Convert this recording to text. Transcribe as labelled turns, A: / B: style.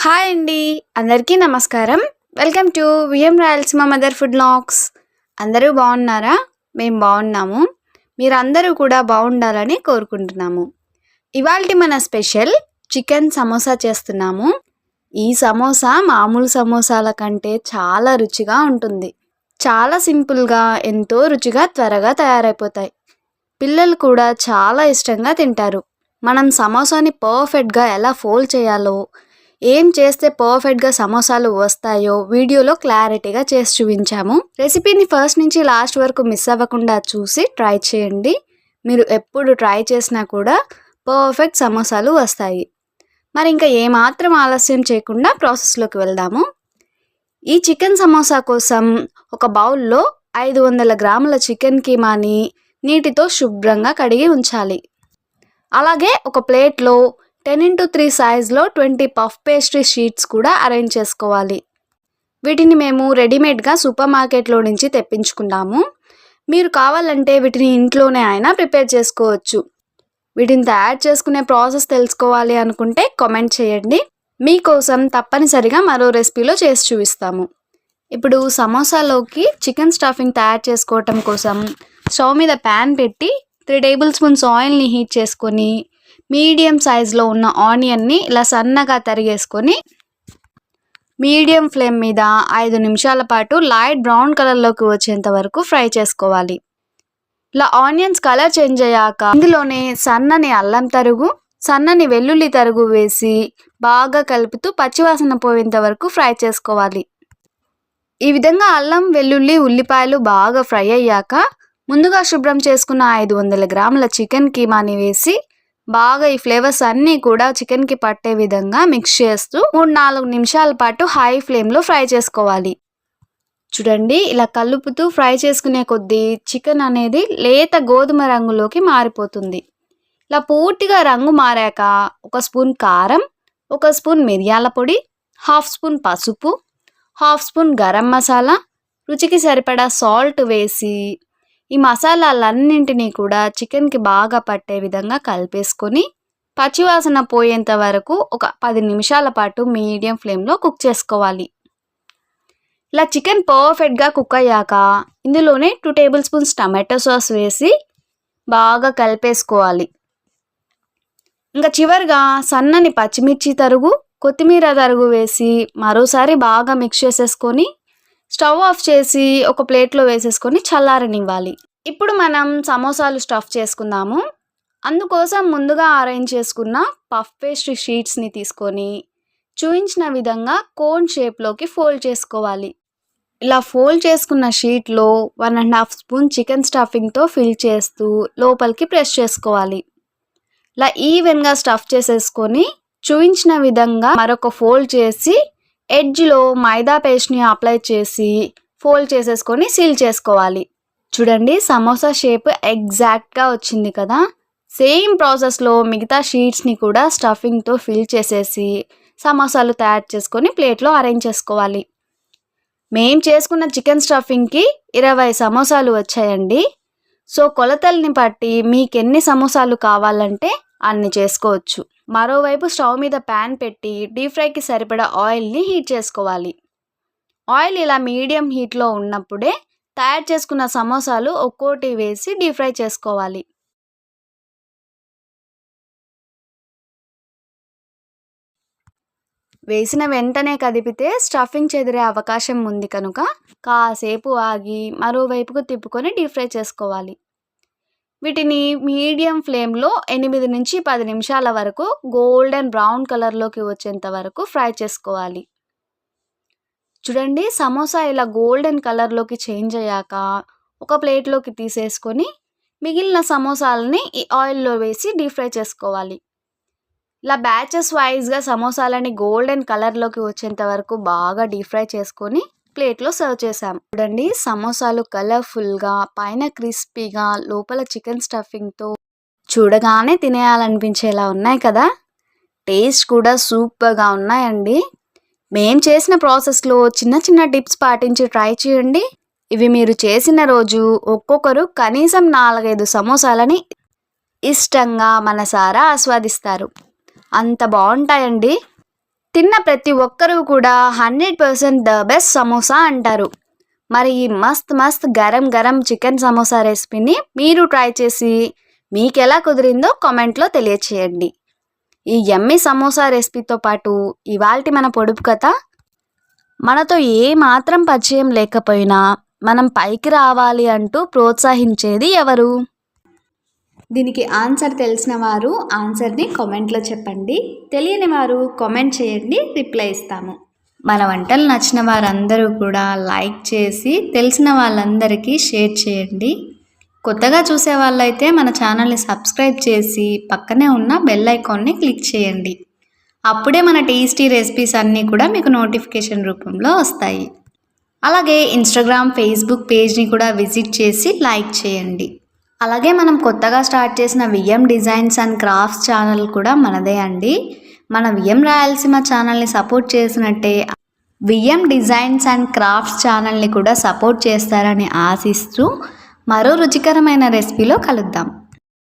A: Hi అండి. అందరికీ నమస్కారం. Welcome to VM Rayalaseema mother food lakhs. అందరూ బాగున్నారా? మేము బాగున్నాము. మీరందరూ కూడా బాగుండాలని కోరుకుంటున్నాము. ఇవాళ మన స్పెషల్ చికెన్ సమోసా చేస్తున్నాము. ఈ సమోసా మామూలు సమోసాల కంటే చాలా రుచిగా ఉంటుంది. చాలా సింపుల్గా ఎంతో రుచిగా త్వరగా తయారైపోతాయి. పిల్లలు కూడా చాలా ఇష్టంగా తింటారు. మనం సమోసాని పర్ఫెక్ట్గా ఎలా ఫోల్డ్ చేయాలో ఏం చేస్తే పర్ఫెక్ట్గా సమోసాలు వస్తాయో వీడియోలో క్లారిటీగా చేసి చూపించాము. రెసిపీని ఫస్ట్ నుంచి లాస్ట్ వరకు మిస్ అవ్వకుండా చూసి ట్రై చేయండి. మీరు ఎప్పుడు ట్రై చేసినా కూడా పర్ఫెక్ట్ సమోసాలు వస్తాయి. మరి ఇంకా ఏమాత్రం ఆలస్యం చేయకుండా ప్రాసెస్లోకి వెళ్దాము. ఈ చికెన్ సమోసా కోసం ఒక బౌల్లో ఐదు వందల గ్రాముల చికెన్ కీమాని నీటితో శుభ్రంగా కడిగి ఉంచాలి. అలాగే ఒక ప్లేట్లో టెన్ ఇంటూ త్రీ సైజ్లో ట్వంటీ పఫ్ పేస్ట్రీ షీట్స్ కూడా అరేంజ్ చేసుకోవాలి. వీటిని మేము రెడీమేడ్గా సూపర్ మార్కెట్లో నుంచి తెప్పించుకున్నాము మీరు కావాలంటే వీటిని ఇంట్లోనే అయినా ప్రిపేర్ చేసుకోవచ్చు. వీటిని తయారు చేసుకునే ప్రాసెస్ తెలుసుకోవాలి అనుకుంటే కామెంట్ చేయండి. మీకోసం తప్పనిసరిగా మరో రెసిపీలో చేసి చూపిస్తాము. ఇప్పుడు సమోసాలోకి చికెన్ స్టఫింగ్ తయారు చేసుకోవటం కోసం స్టవ్ మీద ప్యాన్ పెట్టి త్రీ టేబుల్ స్పూన్స్ ఆయిల్ని హీట్ చేసుకొని మీడియం సైజులో ఉన్న ఆనియన్ని ఇలా సన్నగా తరిగేసుకొని మీడియం ఫ్లేమ్ మీద ఐదు నిమిషాల పాటు లైట్ బ్రౌన్ కలర్లోకి వచ్చేంత వరకు ఫ్రై చేసుకోవాలి. ఇలా ఆనియన్స్ కలర్ చేంజ్ అయ్యాక ఇందులోనే సన్నని అల్లం తరుగు సన్నని వెల్లుల్లి తరుగు వేసి బాగా కలుపుతూ పచ్చివాసన పోయేంత వరకు ఫ్రై చేసుకోవాలి. ఈ విధంగా అల్లం వెల్లుల్లి ఉల్లిపాయలు బాగా ఫ్రై అయ్యాక ముందుగా శుభ్రం చేసుకున్న ఐదు వందల గ్రాముల చికెన్ కీమాని వేసి బాగా ఈ ఫ్లేవర్స్ అన్నీ కూడా చికెన్కి పట్టే విధంగా మిక్స్ చేస్తూ మూడు నాలుగు నిమిషాల పాటు హై ఫ్లేమ్లో ఫ్రై చేసుకోవాలి. చూడండి ఇలా కలుపుతూ ఫ్రై చేసుకునే కొద్దీ చికెన్ అనేది లేత గోధుమ రంగులోకి మారిపోతుంది. ఇలా పూర్తిగా రంగు మారాక ఒక స్పూన్ కారం ఒక స్పూన్ మిరియాల పొడి హాఫ్ స్పూన్ పసుపు హాఫ్ స్పూన్ గరం మసాలా రుచికి సరిపడా సాల్ట్ వేసి ఈ మసాలాలన్నింటినీ కూడా చికెన్కి బాగా పట్టే విధంగా కలిపేసుకొని పచ్చివాసన పోయేంత వరకు ఒక పది నిమిషాల పాటు మీడియం ఫ్లేమ్లో కుక్ చేసుకోవాలి. ఇలా చికెన్ పర్ఫెక్ట్గా కుక్ అయ్యాక ఇందులోనే two tablespoons tomato sauce వేసి బాగా కలిపేసుకోవాలి. ఇంకా చివరిగా సన్నని పచ్చిమిర్చి తరుగు కొత్తిమీర తరుగు వేసి మరోసారి బాగా మిక్స్ చేసేసుకొని స్టవ్ ఆఫ్ చేసి ఒక ప్లేట్లో వేసేసుకొని చల్లారనివ్వాలి. ఇప్పుడు మనం సమోసాలు స్టఫ్ చేసుకుందాము. అందుకోసం ముందుగా అరేంజ్ చేసుకున్న పఫ్ పేస్ట్రీ షీట్స్ని తీసుకొని చూపించిన విధంగా కోన్ షేప్లోకి ఫోల్డ్ చేసుకోవాలి. ఇలా ఫోల్డ్ చేసుకున్న షీట్లో one and half spoon chicken స్టఫింగ్తో fill చేస్తూ లోపలికి ప్రెస్ చేసుకోవాలి. ఇలా ఈవెన్గా స్టఫ్ చేసేసుకొని చూపించిన విధంగా మరొక ఫోల్డ్ చేసి ఎడ్జ్లో మైదా పేస్ట్ని అప్లై చేసి ఫోల్డ్ చేసేసుకొని సీల్ చేసుకోవాలి. చూడండి సమోసా షేప్ ఎగ్జాక్ట్గా వచ్చింది కదా? సేమ్ ప్రాసెస్లో మిగతా షీట్స్ని కూడా స్టఫింగ్తో ఫిల్ చేసేసి సమోసాలు తయారు చేసుకొని ప్లేట్లో అరేంజ్ చేసుకోవాలి. మేం చేసుకున్న చికెన్ స్టఫింగ్కి ఇరవై సమోసాలు వచ్చాయండి. సో కొలతల్ని బట్టి మీకు ఎన్ని సమోసాలు కావాలంటే అన్ని చేసుకోవచ్చు. మరోవైపు స్టవ్ మీద ప్యాన్ పెట్టి డీప్ ఫ్రైకి సరిపడా ఆయిల్ని హీట్ చేసుకోవాలి. ఆయిల్ ఇలా మీడియం హీట్లో ఉన్నప్పుడే తయారు చేసుకున్న సమోసాలు ఒక్కోటి వేసి డీప్ ఫ్రై చేసుకోవాలి. వేసిన వెంటనే కదిపితే స్టఫింగ్ చెదిరే అవకాశం ఉంది కనుక కాసేపు ఆగి మరోవైపుకు తిప్పుకొని డీప్ ఫ్రై చేసుకోవాలి. వీటిని మీడియం ఫ్లేమ్లో ఎనిమిది నుంచి పది నిమిషాల వరకు గోల్డెన్ బ్రౌన్ కలర్లోకి వచ్చేంత వరకు ఫ్రై చేసుకోవాలి. చూడండి సమోసా ఇలా గోల్డెన్ కలర్లోకి చేంజ్ అయ్యాక ఒక ప్లేట్లోకి తీసేసుకొని మిగిలిన సమోసాలని ఈ ఆయిల్లో వేసి డీప్ ఫ్రై చేసుకోవాలి. ఇలా బ్యాచెస్ వైజ్గా సమోసాలని గోల్డెన్ కలర్లోకి వచ్చేంత వరకు బాగా డీప్ ఫ్రై చేసుకొని ప్లేట్లో సర్వ్ చేసాం చూడండి సమోసాలు కలర్ఫుల్గా పైన క్రిస్పీగా లోపల చికెన్ స్టఫింగ్తో చూడగానే తినేయాలనిపించేలా ఉన్నాయి కదా? టేస్ట్ కూడా సూపర్గా ఉన్నాయండి. మేం చేసిన ప్రాసెస్లో చిన్న చిన్న టిప్స్ పాటించి ట్రై చేయండి. ఇవి మీరు చేసిన రోజు ఒక్కొక్కరు కనీసం నాలుగైదు సమోసాలని ఇష్టంగా మనసారా ఆస్వాదిస్తారు. అంత బాగుంటాయండి. తిన్న ప్రతి ఒక్కరూ కూడా hundred percent the best samosa అంటారు. మరి ఈ మస్త్ మస్త్ గరం గరం చికెన్ సమోసా రెసిపీని మీరు ట్రై చేసి మీకు ఎలా కుదిరిందో కామెంట్లో తెలియచేయండి. ఈ ఎమ్మి సమోసా రెసిపీతో పాటు ఇవాల్టి మన పొడుపు కథ? మనతో ఏ మాత్రం పరిచయం లేకపోయినా మనం పైకి రావాలి అంటూ ప్రోత్సహించేది ఎవరు? దీనికి ఆన్సర్ తెలిసిన వారు ఆన్సర్ని కామెంట్లో చెప్పండి. తెలియని వారు కామెంట్ చేయండి రిప్లై ఇస్తాము. మన వంటలు నచ్చిన వారందరూ కూడా లైక్ చేసి తెలిసిన వాళ్ళందరికీ షేర్ చేయండి. కొత్తగా చూసే వాళ్ళైతే మన ఛానల్ని సబ్స్క్రైబ్ చేసి పక్కనే ఉన్న బెల్ ఐకాన్ని క్లిక్ చేయండి. అప్పుడే మన టేస్టీ రెసిపీస్ అన్నీ కూడా మీకు నోటిఫికేషన్ రూపంలో వస్తాయి. అలాగే ఇన్స్టాగ్రామ్ ఫేస్బుక్ పేజ్ని కూడా విజిట్ చేసి లైక్ చేయండి. అలాగే మనం కొత్తగా స్టార్ట్ చేసిన VM designs and crafts channel కూడా మనదే అండి. మన విఎం రాయలసీమ ఛానల్ని సపోర్ట్ చేసినట్టే విఎం డిజైన్స్ అండ్ క్రాఫ్ట్స్ ఛానల్ని కూడా సపోర్ట్ చేస్తారని ఆశిస్తూ మరో రుచికరమైన రెసిపీలో కలుద్దాం.